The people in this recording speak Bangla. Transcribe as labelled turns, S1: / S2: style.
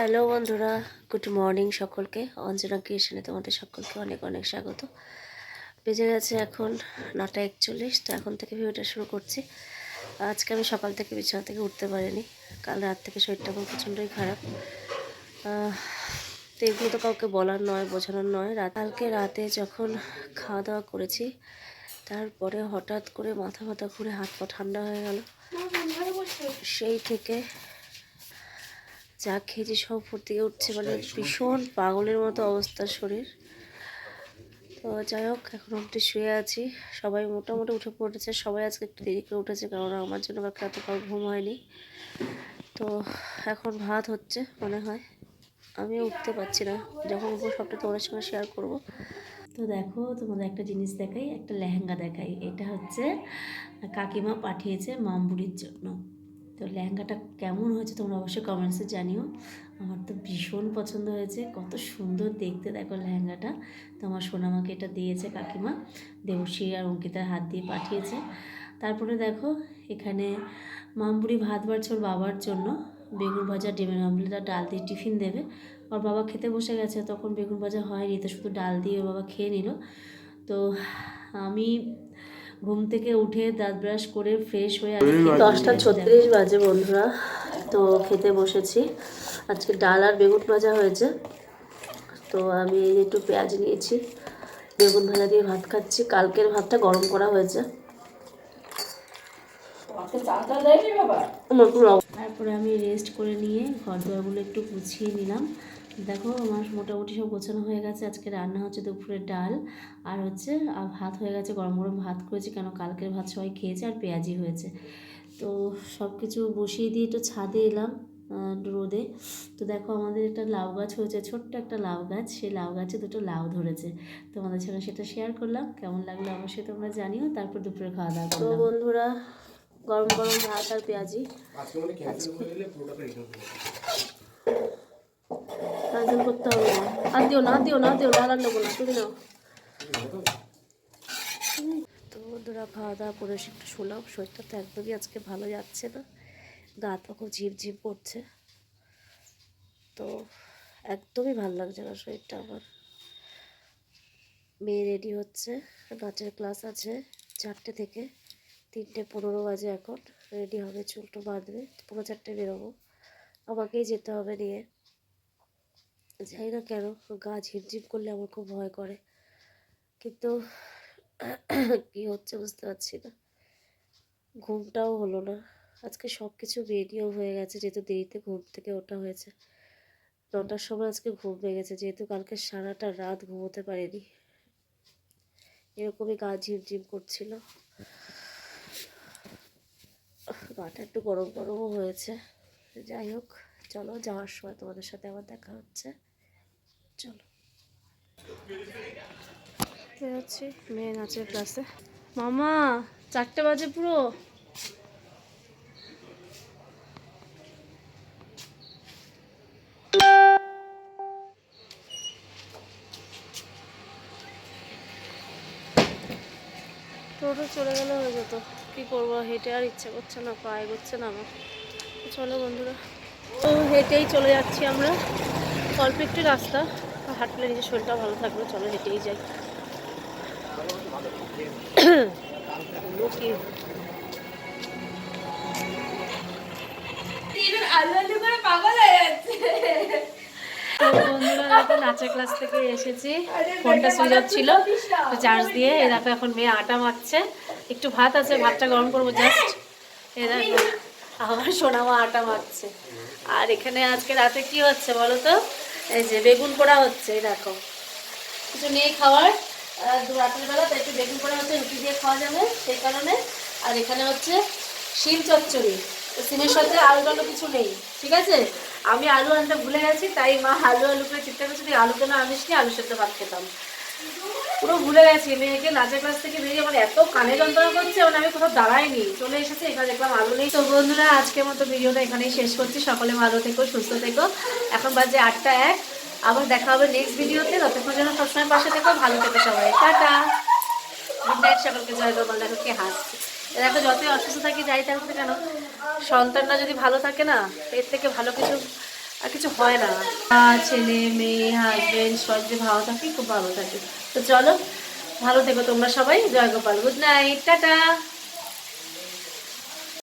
S1: হ্যালো বন্ধুরা, গুড মর্নিং সকলকে। অঞ্জনা কিষণে তোমাদের সকলকে অনেক অনেক স্বাগত। বেজে গেছে এখন নটা একচল্লিশ, তো এখন থেকে ভিডিওটা শুরু করছি। আজকে আমি সকাল থেকে বিছানা থেকে উঠতে পারিনি, কাল রাত থেকে শরীরটা আমার প্রচণ্ডই খারাপ। তো এগুলো তো কাউকে বলার নয়, বোঝানোর নয়। রাত কালকে রাতে যখন খাওয়া দাওয়া করেছি, তারপরে হঠাৎ করে মাথা ব্যথা ঘুরে হাত পা ঠান্ডা হয়ে গেল। সেই থেকে যা খেয়েছি সব ফুর্তিকে উঠছে মানে ভীষণ পাগলের মতো অবস্থা শরীর। তো যাই হোক এখন অবধি শুয়ে আছি। সবাই মোটামুটি উঠে পড়েছে। সবাই আজকে একটু দেরি করে উঠেছে কারণ আমার জন্য কালকে এত কাল ঘুম হয়নি। তো এখন ভাত হচ্ছে মনে হয়। আমি উঠতে পারছি না। যখন উঠবো সবটা তোমাদের সঙ্গে শেয়ার করব। তো দেখো তোমাদের একটা জিনিস দেখাই একটা লেহেঙ্গা দেখাই। এটা হচ্ছে কাকিমা পাঠিয়েছে মামবুড়ির জন্য। তো লেহেঙ্গাটা কেমন হয়েছে তোমরা অবশ্যই কমেন্টসে জানিও। আমার তো ভীষণ পছন্দ হয়েছে, কত সুন্দর দেখতে দেখো লেহেঙ্গাটা। তো আমার সোনামাকে এটা দিয়েছে কাকিমা, দেবশ্রী আর অঙ্কিতার হাত দিয়ে পাঠিয়েছে। তারপরে দেখো, এখানে মামবুড়ি ভাত বাড়ছে ওর বাবার জন্য। বেগুন ভাজা, ডিমের আর ডাল দিয়ে টিফিন দেবে। ওর বাবা খেতে বসে গেছে, তখন বেগুন ভাজা হয়নি, তো শুধু ডাল দিয়ে ওর বাবা খেয়ে নিল। তো আমি ঘুম থেকে উঠে দাঁত ব্রাশ করে ফ্রেশ হয়ে দশটা ছত্রিশ বাজে বন্ধুরা তো খেতে বসেছি। আজকে ডাল আর বেগুন ভাজা হয়েছে তো আমি এই যে একটু পেঁয়াজ নিয়েছি বেগুন ভাজা দিয়ে ভাত খাচ্ছি। কালকের ভাতটা গরম করা হয়েছে। তারপরে আমি রেস্ট করে নিয়ে ঘর দোয়ারগুলো একটু গুছিয়ে নিলাম। দেখো আমার মোটামুটি সব গোছানো হয়ে গেছে। আজকে রান্না হচ্ছে দুপুরে ডাল আর হচ্ছে আর ভাত হয়ে গেছে গরম গরম ভাত করেছি কেন কালকের ভাত সবাই খেয়েছে আর পেঁয়াজি হয়েছে। তো সব কিছু বসিয়ে দিয়ে একটু ছাদে এলাম রোদে। তো দেখো আমাদের একটা লাউ গাছ হয়েছে ছোট্ট একটা লাউ গাছ। সেই লাউ গাছে দুটো লাউ ধরেছে। তোমাদের সঙ্গে সেটা শেয়ার করলাম। কেমন লাগল অবশ্যই তোমরা জানিও। তারপর দুপুরে খাওয়া দাওয়া তো বন্ধুরা গরম গরম ভাত আর পেঁয়াজি
S2: আজকে মানে ক্যান্সেল করে দিলে পুরোটাকে রিটার্ন করে
S1: আয়োজন করতে হবে না। আর দিও না দিও না দিও না, আর নেব না তুমি নাও। তো বন্ধুরা, খাওয়া দাওয়া করে একটু শুলাম। শরীরটা তো একদমই আজকে ভালো যাচ্ছে না। গা তো খুব ঝিমঝিম করছে। তো একদমই ভালো লাগছে না শরীরটা আমার। মেয়ে রেডি হচ্ছে। নাচের ক্লাস আছে চারটে থেকে। তিনটে পনেরো বাজে এখন। রেডি হবে, চুলটো বাঁধবে। পনেরো চারটে বেরোবো। আমাকেই যেতে হবে নিয়ে। জানি না কেন, গা ঝিমঝিম করলে আমার খুব ভয় করে। কিন্তু কি হচ্ছে বুঝতে পারছি না। ঘুমটাও হলো না। আজকে সব কিছু রেডিও হয়ে গেছে, যেহেতু দেরিতে ঘুম থেকে ওঠা হয়েছে। নটার সময় আজকে ঘুম ভেঙেছে যেহেতু কালকে সারাটা রাত ঘুমোতে পারিনি। এরকমই গা ঝিমঝিম করছিল। গাটা একটু গরম গরমও হয়েছে। যাই হোক, চলো যাওয়ার সময় তোমাদের সাথে আবার দেখা হচ্ছে। চলো। বেরোচ্ছি মেয়ে নাচের ক্লাসে মামা, চারটে বাজে পুরো। টোটো চলে গেলে হয়ে যেত। কি করব? হেঁটে আর ইচ্ছে করছে না, পায়ে করছে না আমার। চলো বন্ধুরা। তো হেঁটেই চলে যাচ্ছি আমরা। অল্প একটু রাস্তা। হাঁটলে নিজের শরীরটা ভালো থাকবে চলো হেঁটেই যাই। নাচের ক্লাস থেকে এসেছি। ফোনটা সুইচ অফ ছিল তো চার্জ দিয়ে এই দেখো এখন মেয়ে আটা মাখছে। একটু ভাত আছে ভাতটা গরম করব জাস্ট এ দেখো আমার সোনামা আটা মাখছে। আর এখানে আজকে রাতে কি হচ্ছে বলো তো? এই যে বেগুন পোড়া হচ্ছে দেখো। কিছু নেই খাওয়ার রাতের বেলা, তাই একটু বেগুন পোড়া হচ্ছে, রুটি দিয়ে খাওয়া যাবে, সেই কারণে। আর এখানে হচ্ছে শিম চচ্চড়ি। সিমের সাথে আলু টালু কিছু নেই, ঠিক আছে? আমি আলু আনতে ভুলে গেছি, তাই মা আলু আলু করে চিন্তা করছি আলু কেন আনিস নি আলু সেদ্ধ ভাত খেতাম। পুরো ভুলে গেছি, মেয়েকে নাচের ক্লাস থেকে বেরিয়ে আমার এত কানে যন্ত্রণা করছে মানে আমি কোথাও দাঁড়াইনি, চলে এসেছি, এখানে দেখলাম আলু নেই। তো বন্ধুরা, আজকের মতো ভিডিওটা এখানেই শেষ করছি। সকলে ভালো থেকো, সুস্থ থেকো। এখন বাজে আটটা এক। আবার দেখা হবে নেক্সট ভিডিওতে। ততক্ষণ যেন সবসময় পাশে থেকো, ভালো থেকো সবাই। টাটা। গুড নাইট সকলকে জয় গোপাল দেখো কে হাসছে। দেখো, যতই অসুস্থ থাকি, যাই থাকতে কেন, সন্তানরা যদি ভালো থাকে না, এর থেকে ভালো কিছু
S3: আর কিছু হয় না। ছেলে, মেয়ে হাজবেন্ড সব যে ভালো থাকে, খুব ভালো থাকে। তো চলো, ভালো থেকো তোমরা সবাই। Joy Gopal good night tata.